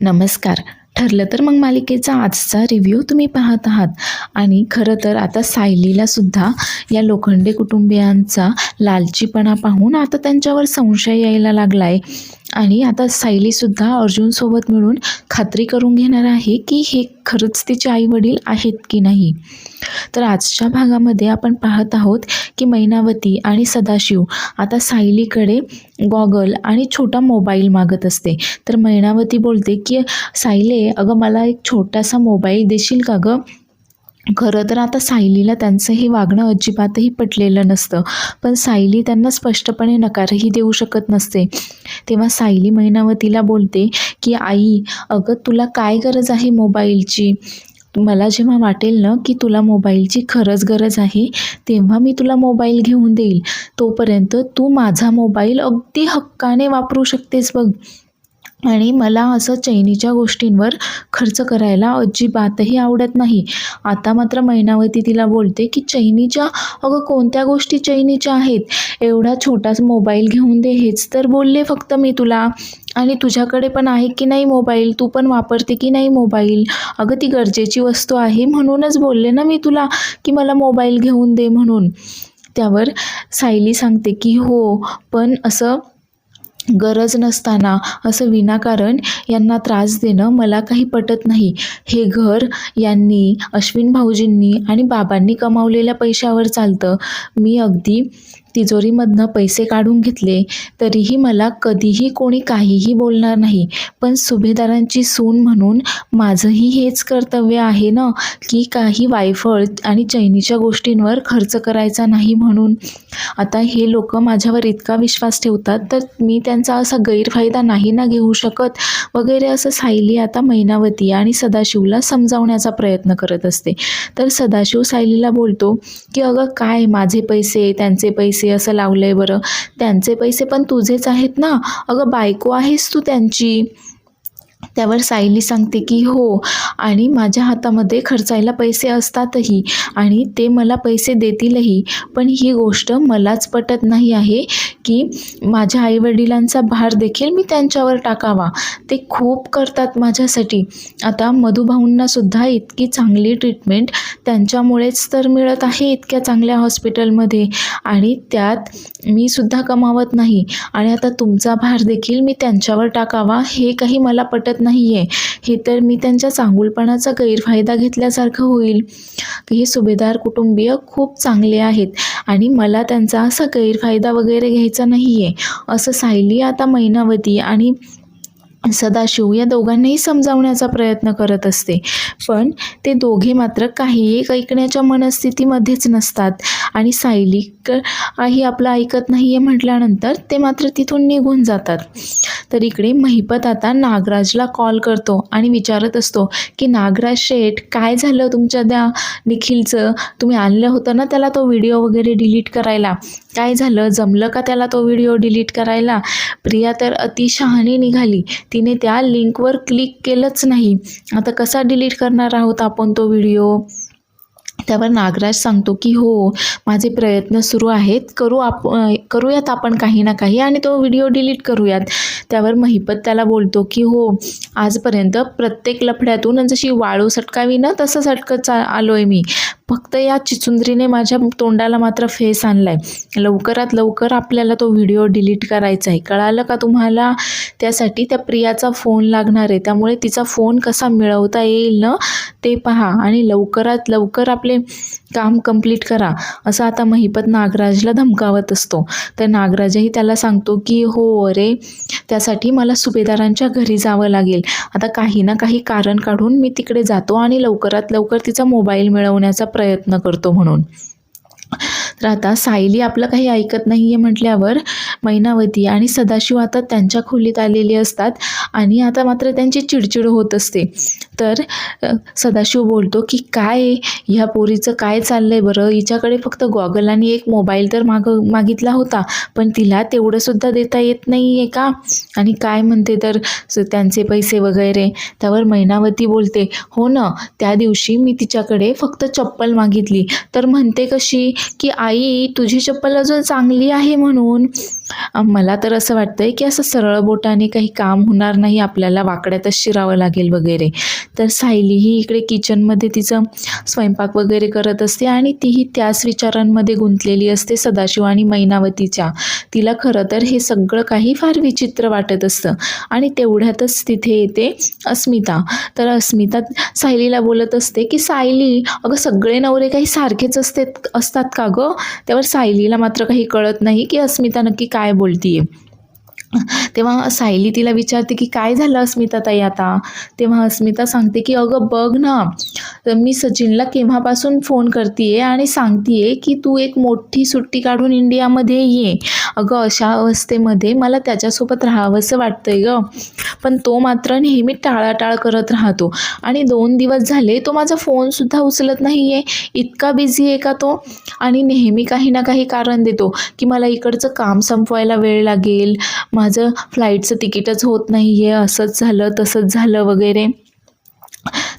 नमस्कार. ठरलं तर मग मालिकेचा आजचा रिव्ह्यू तुम्ही पाहत आहात. आणि खरं तर आता सायलीला सुद्धा या लोखंडे कुटुंबियांचा लालचीपणा पाहून आता त्यांच्यावर संशय यायला लागला आहे आणि आता सायलीसुद्धा अर्जुनसोबत मिळून खात्री करून घेणार आहे की हे खरंच तिचे आईवडील आहेत की नाही. तर आजच्या भागामध्ये आपण पाहत आहोत की मैनावती आणि सदाशिव आता सायलीकडे गॉगल आणि छोटा मोबाईल मागत असते. तर मैनावती बोलते की सायले अगं मला एक छोटासा मोबाईल देशील का गं? खरं तर आता सायलीला त्यांचं हे वागणं अजिबातही पटलेलं नसतं. पण सायली त्यांना स्पष्टपणे नकारही देऊ शकत नसते. तेव्हा सायली महिनावतीला बोलते की आई अगं तुला काय गरज आहे मोबाईलची? मला जेव्हा वाटेल ना की तुला मोबाईलची खरंच गरज आहे तेव्हा मी तुला मोबाईल घेऊन देईल. तोपर्यंत तू माझा मोबाईल अगदी हक्काने वापरू शकतेस बघ. आणि मला असं चैनीच्या गोष्टींवर खर्च करायला अजिबातही आवडत नाही. आता मात्र मैनावती तिला बोलते की चैनीच्या अगं कोणत्या गोष्टी चैनीच्या आहेत? एवढा छोटाच मोबाईल घेऊन दे हेच तर बोलले फक्त मी तुला. आणि तुझ्याकडे पण आहे की नाही मोबाईल? तू पण वापरते की नाही मोबाईल? अगं ती गरजेची वस्तू आहे म्हणूनच बोलले ना मी तुला की मला मोबाईल घेऊन दे म्हणून. त्यावर सायली सांगते की हो पण असं गरज नसताना असं विनाकारण यांना त्रास देणं मला काही पटत नाही. हे घर यांनी अश्विन भाऊजींनी आणि बाबांनी कमावलेल्या पैशावर चालतं. मी अगदी तिजोरीमधनं पैसे काढून घेतले तरीही मला कधीही कोणी काहीही बोलणार नाही. पण सुभेदारांची सून म्हणून माझंही हेच कर्तव्य आहे ना की काही वायफळ आणि चैनीच्या गोष्टींवर खर्च करायचा नाही म्हणून. आता हे लोक माझ्यावर इतका विश्वास ठेवतात तर मी त्यांचा असा गैरफायदा नाही ना घेऊ शकत. वगैरे असं सायली आता मैनावती आणि सदाशिवला समजावण्याचा प्रयत्न करत असते. तर सदाशिव सायलीला बोलतो की अगं काय माझे पैसे त्यांचे पैसे असं लावलं आहे बरं. त्यांचे पैसे पण तुझेच आहेत ना. अगं बायको आहेस तू त्यांची. त्यावर सायली सांगते की हो आणि माझ्या हातामध्ये खर्चायला पैसे असतातही आणि ते मला पैसे देतीलही पण ही गोष्ट मलाच पटत नाही आहे की माझ्या आईवडिलांचा भार देखील मी त्यांच्यावर टाकावा. ते खूप करतात माझ्यासाठी. आता मधुभाऊंनासुद्धा इतकी चांगली ट्रीटमेंट त्यांच्यामुळेच तर मिळत आहे इतक्या चांगल्या हॉस्पिटलमध्ये आणि त्यात मी सुद्धा कमावत नाही आणि आता तुमचा भार देखील मी त्यांच्यावर टाकावा हे काही मला पटत नाही. नाही आहे हे तर मी त्यांच्या चांगुलपणाचा गैरफायदा घेतल्यासारखं होईल. हे सुभेदार कुटुंबीय खूप चांगले आहेत आणि मला त्यांचा असा गैरफायदा वगैरे घ्यायचा नाही आहे असं सायली आता मैनावती आणि सदाशिव या दोघांनाही समजावण्याचा प्रयत्न करत असते. पण ते दोघे मात्र काही एक ऐकण्याच्या मनस्थितीमध्येच नसतात. आणि सायली क ही आपलं ऐकत नाही आहे म्हटल्यानंतर ते मात्र तिथून निघून जातात. तर इकडे महिपत आता नागराजला कॉल करतो आणि विचारत असतो की नागराज शेठ काय झालं तुमच्या त्या निखिलचं? तुम्ही आणलं होतं ना त्याला तो व्हिडिओ वगैरे डिलीट करायला? काय झालं? जमलं का त्याला तो व्हिडिओ डिलीट करायला? प्रिया तर अति शहाणी निघाली. तिने त्या लिंकवर क्लिक केलंच नाही. आता कसा डिलीट करणार आहोत आपण तो व्हिडिओ? त्यावर नागराज सांगतो की हो माझे प्रयत्न सुरू आहेत. करू आप करूयात आपण काही ना काही आणि तो व्हिडिओ डिलीट करूयात. त्यावर महिपत त्याला बोलतो की हो आजपर्यंत प्रत्येक लफड्यातून जशी वाळू सटकावी ना तसं सटकत चा आलो आहे मी. फक्त या चिचुंद्रीने माझ्या तोंडाला मात्र फेस आणला आहे लवकरात लवकर आपल्याला तो व्हिडिओ डिलीट करायचा आहे कळालं का तुम्हाला? त्यासाठी त्या प्रियाचा फोन लागणार आहे. त्यामुळे तिचा फोन कसा मिळवता येईल ना ते पहा आणि लवकरात लवकर आपले काम कंप्लीट करा. असं आता महिपत नागराजला धमकावत असतो. तर नागराजही त्याला सांगतो की हो अरे त्यासाठी मला सुभेदारांच्या घरी जावं लागेल. आता काही ना काही कारण काढून मी तिकडे जातो आणि लवकरात लवकर तिचा मोबाईल मिळवण्याचा प्रयत्न करतो म्हणून. तर आता सायली आपलं काही ऐकत नाही आहे म्हटल्यावर मैनावती आणि सदाशिव आता त्यांच्या खोलीत आलेली असतात आणि आता मात्र त्यांची चिडचिड होत असते. तर सदाशिव बोलतो की काय ह्या पोरीचं काय चाललं आहे बरं? हिच्याकडे फक्त गॉगल आणि एक मोबाईल तर माग मागितला होता. पण तिला तेवढंसुद्धा देता येत नाही आहे का? आणि काय म्हणते तर त्यांचे पैसे वगैरे. त्यावर मैनावती बोलते हो ना त्या दिवशी मी तिच्याकडे फक्त चप्पल मागितली. तर म्हणते कशी की आई तुझी चप्पल अजून चांगली आहे म्हणून. मला तर असं वाटतंय की असं सरळ बोटाने काही काम होणार नाही आपल्याला वाकड्यातच शिरावं लागेल वगैरे. तर सायली ही इकडे किचनमध्ये तिचं स्वयंपाक वगैरे करत असते आणि तीही त्याच विचारांमध्ये गुंतलेली असते सदाशिव आणि मैनावतीच्या. तिला खरं तर हे सगळं काही फार विचित्र वाटत असतं. आणि तेवढ्यातच तिथे येते अस्मिता. तर अस्मिता सायलीला बोलत असते की सायली अगं सगळे नवरे काही सारखेच असते असतात का गं? त्यावर सायलीला मात्र काही कळत नाही की अस्मिता नक्की काय बोलतीये. तेव्हा सायली तिला विचारते की काय झालं अस्मिता ताई आता? तेव्हा अस्मिता सांगते की अगं बघ ना तर मी सचिनला केव्हापासून फोन करते आणि सांगते की तू एक मोठी सुट्टी काढून इंडियामध्ये ये. अगं अशा अवस्थेमध्ये मला त्याच्यासोबत राहावंसं वाटतंय गं. पण तो मात्र नेहमी टाळाटाळ करत राहतो. आणि दोन दिवस झाले तो माझा फोनसुद्धा उचलत नाही आहे इतका बिझी आहे का तो? आणि नेहमी काही ना काही कारण देतो की मला इकडचं काम संपवायला वेळ लागेल. माझं फ्लाईटचं तिकीटच होत नाही आहे असंच झालं तसंच झालं वगैरे.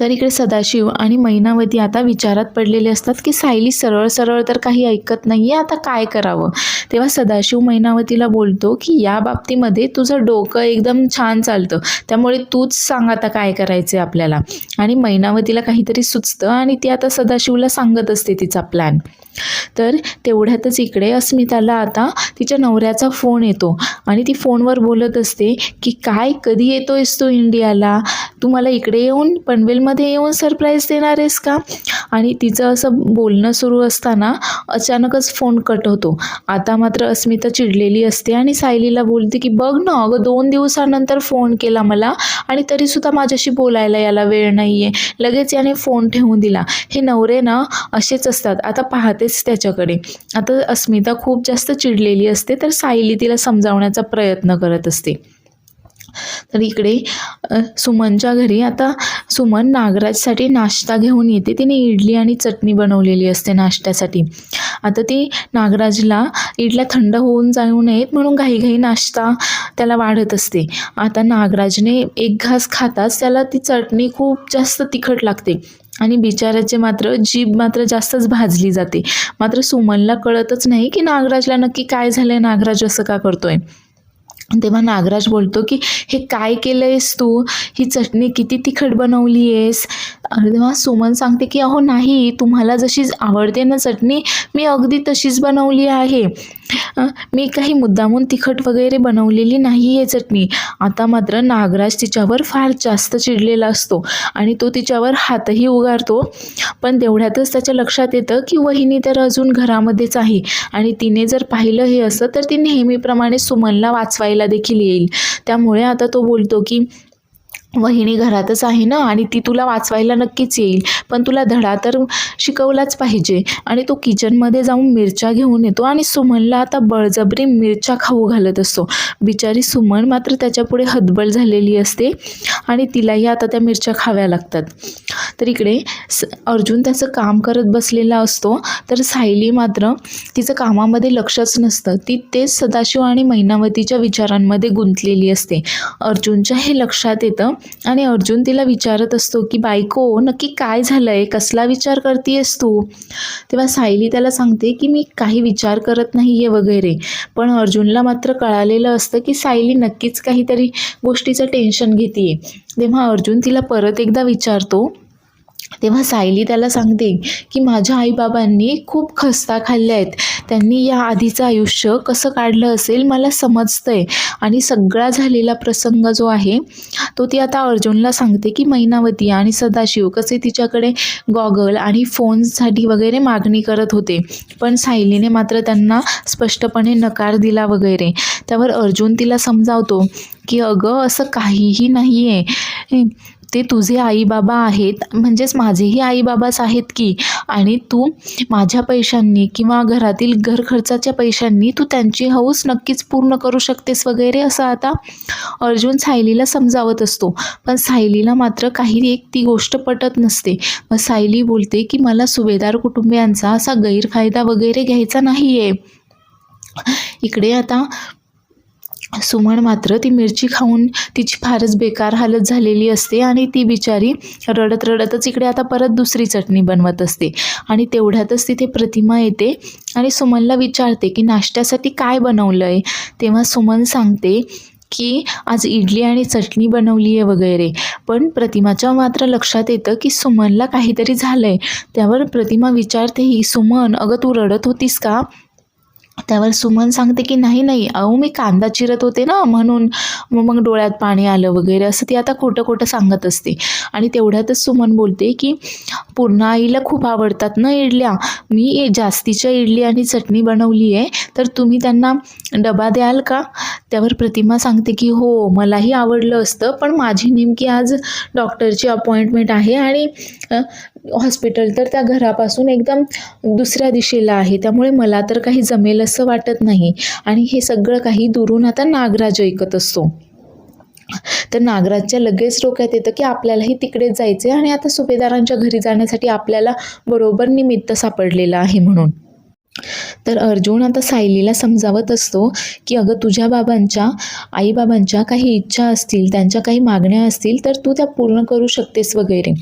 तर इकडे सदाशिव आणि मैनावती आता विचारात पडलेले असतात की सायली सरळ सरळ तर काही ऐकत नाही आहे आता काय करावं? तेव्हा सदाशिव मैनावतीला बोलतो की या बाबतीमध्ये तुझं डोकं एकदम छान चालतं त्यामुळे तूच सांग आता काय करायचं आहे आपल्याला. आणि मैनावतीला काहीतरी सुचतं आणि ती आता सदाशिवला सांगत असते तिचा प्लॅन तर तेवढ्यातच इकडे अस्मिताला आता तिच्या नवऱ्याचा फोन येतो. आणि ती फोनवर बोलत असते की काय कधी येतो आहेस तू इंडियाला? तू मला इकडे येऊन पनवेलमध्ये येऊन सरप्राईज देणार आहेस का? आणि तिचं असं बोलणं सुरू असताना अचानकच फोन कट होतो. आता मात्र अस्मिता चिडलेली असते आणि सायलीला बोलते की बघ ना अगं दोन दिवसानंतर फोन केला मला आणि तरीसुद्धा माझ्याशी बोलायला याला वेळ नाही आहे लगेच याने फोन ठेवून दिला. हे नवरे ना असेच असतात. आता पाहते पाहतेच त्याच्याकडे. आता अस्मिता खूप जास्त चिडलेली असते तर सायली तिला समजावण्याचा प्रयत्न करत असते. तर इकडे सुमनच्या घरी आता सुमन नागराजसाठी नाश्ता घेऊन येते. तिने इडली आणि चटणी बनवलेली असते नाश्त्यासाठी. आता ती नागराजला इडल्या थंड होऊन जाऊ नयेत म्हणून घाईघाई नाश्ता त्याला वाढत असते. आता नागराजने एक घास खाताच त्याला ती चटणी खूप जास्त तिखट लागते. आणि बिचाऱ्याचे मात्र जीभ मात्र जास्तच भाजली जाते. मात्र सुमनला कळतच नाही की नागराजला नक्की काय झालंय नागराज असं का करतोय? तेव्हा नागराज बोलतो की हे काय केलं आहेस तू? ही चटणी किती तिखट बनवली आहेस तेव्हा सुमन सांगते की अहो नाही. तुम्हाला जशी आवडते ना चटणी मी अगदी तशीच बनवली आहे. मी काही मुद्दामून तिखट वगैरे बनवलेली नाही आहे चटणी. आता मात्र नागराज तिच्यावर फार जास्त चिडलेला असतो आणि तो तिच्यावर हातही उगारतो. पण तेवढ्यातच त्याच्या लक्षात येतं की वहिनी तर अजून घरामध्येच आहे आणि तिने जर पाहिलं हे असं तर ती नेहमीप्रमाणे सुमनला वाचवायला देखील येईल. त्यामुळे आता तो बोलतो की वहिनी घरातच आहे ना? आणि ती तुला वाचवायला नक्कीच येईल. पण तुला धडा तर शिकवलाच पाहिजे. आणि तो किचनमध्ये जाऊन मिरच्या घेऊन येतो. आणि सुमनला आता बळजबरी मिरच्या खाऊ घालत असतो. बिचारी सुमन मात्र त्याच्यापुढे हतबल झालेली असते. आणि तिलाही आता त्या मिरच्या खाव्या लागतात. तर इकडे स अर्जुन त्याचं काम करत बसलेला असतो. तर सायली मात्र तिचं कामामध्ये लक्षच नसतं. ती तेच सदाशिव आणि महिनावतीच्या विचारांमध्ये गुंतलेली असते. अर्जुनच्या हे लक्षात येतं आणि अर्जुन तिला विचारत असतो की बायको नक्की काय झालंय? कसला विचार करतेयस तू? तेव्हा सायली त्याला सांगते की मी काही विचार करत नाही आहे वगैरे. पण अर्जुनला मात्र कळालेलं असतं की सायली नक्कीच काहीतरी गोष्टीचं टेन्शन घेते तेव्हा अर्जुन तिला परत एकदा विचारतो तेव्हा सायली त्याला सांगते की माझ्या आईबाबांनी खूप खस्ता खाल्ल्या आहेत. त्यांनी या आधीचं आयुष्य कसं काढलं असेल मला समजतं आहे आणि सगळा झालेला प्रसंग जो आहे तो ती आता अर्जुनला सांगते की मैनावती आणि सदाशिव कसे तिच्याकडे गॉगल आणि फोन्ससाठी वगैरे मागणी करत होते. पण सायलीने मात्र त्यांना स्पष्टपणे नकार दिला वगैरे. त्यावर अर्जुन तिला समजावतो की अगं असं काहीही नाही आहे ते तुझे आईबाबा आहेत म्हणजेच माझेही आईबाबाच आहेत की. आणि तू माझ्या पैशांनी किंवा घरातील घर खर्चाच्या पैशांनी तू त्यांची हौस नक्कीच पूर्ण करू शकतेस वगैरे असं आता अर्जुन सायलीला समजावत असतो. पण सायलीला मात्र काही एक ती गोष्ट पटत नसते. मग सायली बोलते की मला सुभेदार कुटुंबियांचा असा गैरफायदा वगैरे घ्यायचा नाही आहे इकडे आता सुमन मात्र ती मिरची खाऊन तिची फारच बेकार हालत झालेली असते आणि ती बिचारी रडत रडतच इकडे आता परत दुसरी चटणी बनवत असते. आणि तेवढ्यातच तिथे प्रतिमा येते आणि सुमनला विचारते की नाश्त्यासाठी काय बनवलं आहे तेव्हा सुमन सांगते की आज इडली आणि चटणी बनवली आहे वगैरे. पण प्रतिमाच्या मात्र लक्षात येतं की सुमनला काहीतरी झालं आहे त्यावर प्रतिमा विचारते ही सुमन अगं तू रडत होतीस का? त्यावर सुमन सांगते की नाही नाही अहो मी कांदा चिरत होते ना म्हणून मग डोळ्यात पाणी आलं वगैरे असं ती आता खोटं खोटं सांगत असते. आणि तेवढ्यातच सुमन बोलते की पुन्हा आईला खूप आवडतात ना इडल्या. मी जास्तीच्या इडली आणि चटणी बनवली आहे. तर तुम्ही त्यांना डबा द्याल का? त्यावर प्रतिमा सांगते की हो मलाही आवडलं असतं पण माझी नेमकी आज डॉक्टरची अपॉइंटमेंट आहे आणि हॉस्पिटल तर त्या घरापासून एकदम दुसऱ्या दिशेला आहे. त्यामुळे मला तर काही जमेल असं वाटत नाही. आणि हे सगळं काही दुरून आता नागराज ऐकत असतो. तर नागराजच्या लगेच डोक्यात येतं की आपल्यालाही तिकडेच जायचं आहे आणि आता सुभेदारांच्या घरी जाण्यासाठी आपल्याला बरोबर निमित्त सापडलेलं आहे म्हणून. तर अर्जुन आता सायलीला समजावत असतो की अगं तुझ्या बाबांच्या आईबाबांच्या काही इच्छा असतील त्यांच्या काही मागण्या असतील तर तू त्या पूर्ण करू शकतेस वगैरे.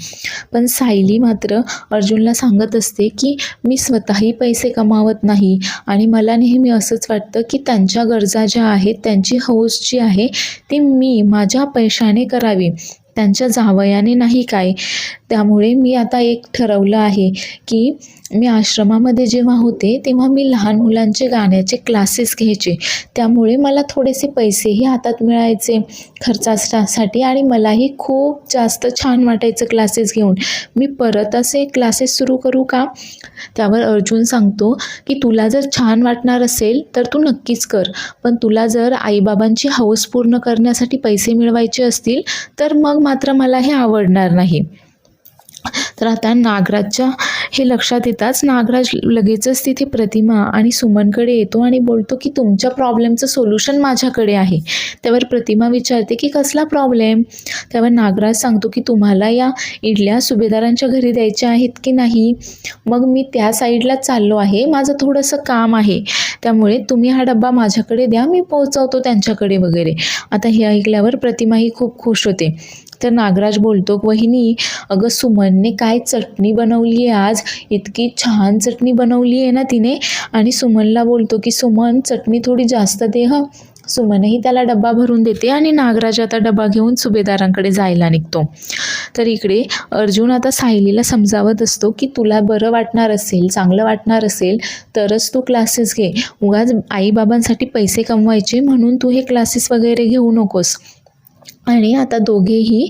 पण सायली मात्र अर्जुनला सांगत असते की मी स्वतःही पैसे कमावत नाही आणि मला नेहमी असंच वाटतं की त्यांच्या गरजा ज्या आहेत त्यांची हौस जी आहे ती मी माझ्या पैशाने करावी. त्यांच्या जावयाने नाही काय. त्यामुळे मी आता एक ठरवलं आहे की मी आश्रमामध्ये जेव्हा होते तेव्हा मी लहान मुलांचे गाण्याचे क्लासेस घ्यायचे. त्यामुळे मला थोडेसे पैसेही हातात मिळायचे खर्चासाठी आणि मलाही खूप जास्त छान वाटायचं क्लासेस घेऊन. मी परत असे क्लासेस सुरू करू का? त्यावर अर्जुन सांगतो की तुला जर छान वाटणार असेल तर तू नक्कीच कर. पण तुला जर आईबाबांची हौस पूर्ण करण्यासाठी पैसे मिळवायचे असतील तर मग मात्र मला हे आवडणार नाही. तर आता नागराजच्या हे लक्षात येताच नागराज लगेचच तिथे प्रतिमा आणि सुमनकडे येतो आणि बोलतो की तुमच्या प्रॉब्लेमचं सोल्युशन माझ्याकडे आहे. त्यावर प्रतिमा विचारते की कसला प्रॉब्लेम? त्यावर नागराज सांगतो की तुम्हाला या इडल्या सुभेदारांच्या घरी द्यायच्या आहेत की नाही? मग मी त्या साईडलाच चाललो आहे माझं थोडंसं काम आहे. त्यामुळे तुम्ही हा डब्बा माझ्याकडे द्या मी पोहोचवतो त्यांच्याकडे वगैरे. आता हे ऐकल्यावर प्रतिमाही खूप खुश होते. तर नागराज बोलतो वहिनी अगं सुमनने काय चटणी बनवली आहे आज? इतकी छान चटणी बनवली आहे ना तिने. आणि सुमनला बोलतो की सुमन चटणी थोडी जास्त दे ह. सुमनही त्याला डब्बा भरून देते आणि नागराज आता डबा घेऊन सुभेदारांकडे जायला निघतो. तर इकडे अर्जुन आता सायलीला समजावत असतो की तुला बरं वाटणार असेल चांगलं वाटणार असेल तरच तू क्लासेस घे. उगाच आईबाबांसाठी पैसे कमवायचे म्हणून तू हे क्लासेस वगैरे घेऊ नकोस. आणि आता दोघेही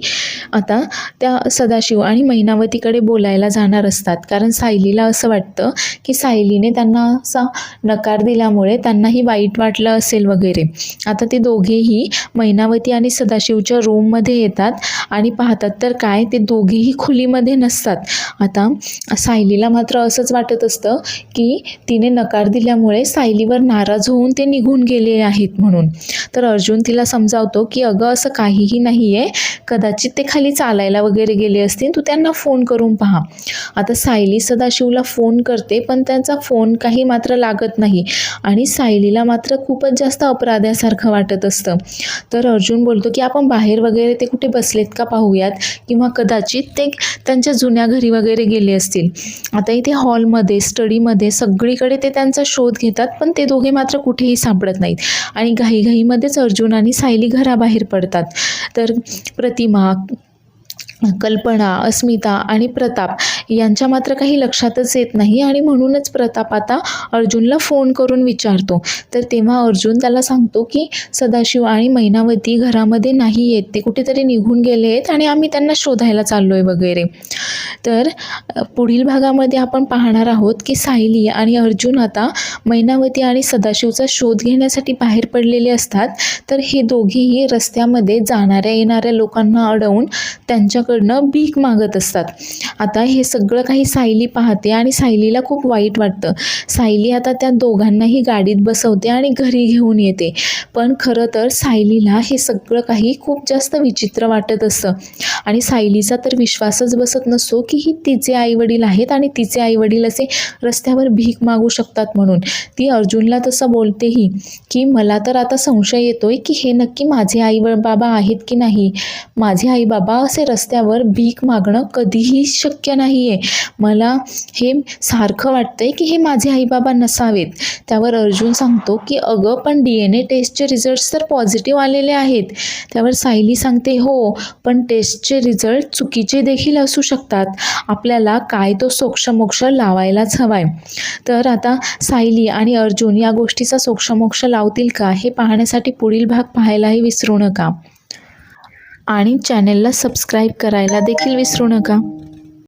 आता त्या सदाशिव आणि महिनावतीकडे बोलायला जाणार असतात. कारण सायलीला असं वाटतं की सायलीने त्यांना असा नकार दिल्यामुळे त्यांनाही वाईट वाटलं असेल वगैरे. आता ते दोघेही महिनावती आणि सदाशिवच्या रूममध्ये येतात आणि पाहतात तर काय ते दोघेही खुलीमध्ये नसतात. आता सायलीला मात्र असंच वाटत असतं की तिने नकार दिल्यामुळे सायलीवर नाराज होऊन ते निघून गेले आहेत म्हणून. तर अर्जुन तिला समजावतो की अगं असं काही काहीही नाही आहे कदाचित ते खाली चालायला वगैरे गेले असतील तू त्यांना फोन करून पहा. आता सायली सदाशिवला फोन करते पण त्यांचा फोन काही मात्र लागत नाही. आणि सायलीला मात्र खूपच जास्त अपराध्यासारखं वाटत असतं. तर अर्जुन बोलतो की आपण बाहेर वगैरे ते कुठे बसलेत का पाहूयात? किंवा कदाचित ते त्यांच्या जुन्या घरी वगैरे गेले असतील. आता इथे हॉलमध्ये स्टडीमध्ये सगळीकडे ते त्यांचा शोध घेतात पण ते दोघे मात्र कुठेही सापडत नाहीत. आणि घाईघाईमध्येच अर्जुन आणि सायली घराबाहेर पडतात. तर प्रतिमा कल्पना अस्मिता आणि प्रताप यांच्या मात्र काही लक्षातच येत नाही आणि म्हणूनच प्रताप आता अर्जुनला फोन करून विचारतो. तर तेव्हा अर्जुन त्याला सांगतो की सदाशिव आणि मैनावती घरामध्ये नाही येत. ते कुठेतरी निघून गेले आहेत आणि आम्ही त्यांना शोधायला चाललो आहे वगैरे. तर पुढील भागामध्ये आपण पाहणार आहोत की सायली आणि अर्जुन आता मैनावती आणि सदाशिवचा शोध घेण्यासाठी बाहेर पडलेले असतात. तर हे दोघेही रस्त्यामध्ये जाणाऱ्या येणाऱ्या लोकांना अडवून त्यांच्याकडनं भीक मागत असतात. आता हे सगळं काही सायली पाहते आणि सायलीला खूप वाईट वाटतं. सायली आता त्या दोघांनाही गाडीत बसवते आणि घरी घेऊन येते. पण खरं तर सायलीला हे सगळं काही खूप जास्त विचित्र वाटत असतं. आणि सायलीचा तर विश्वासच बसत नसतो की ही तिचे आईवडील आहेत आणि तिचे आईवडील असे रस्त्यावर भीक मागू शकतात म्हणून. ती अर्जुनला तसं बोलतेही की मला तर आता संशय येतोय की हे नक्की माझे आई बाबा आहेत की नाही? माझे आई बाबा असे रस्त्यावर भीक मागणं कधीही शक्य नाही आहे मला हे सारखं वाटतंय की हे माझे आईबाबा नसावेत. त्यावर अर्जुन सांगतो की अगं पण डी एन ए टेस्टचे रिझल्ट्स तर पॉझिटिव्ह आलेले आहेत. त्यावर सायली सांगते हो पण टेस्टचे रिझल्ट चुकीचे देखील असू शकतात. आपल्याला काय तो सोक्षमोक्ष लावायलाच हवाय. तर आता सायली आणि अर्जुन या गोष्टीचा सोक्षमोक्ष लावतील का हे पाहण्यासाठी पुढील भाग पाहायलाही विसरू नका. आणि चॅनेलला सबस्क्राईब करायला देखील विसरू नका.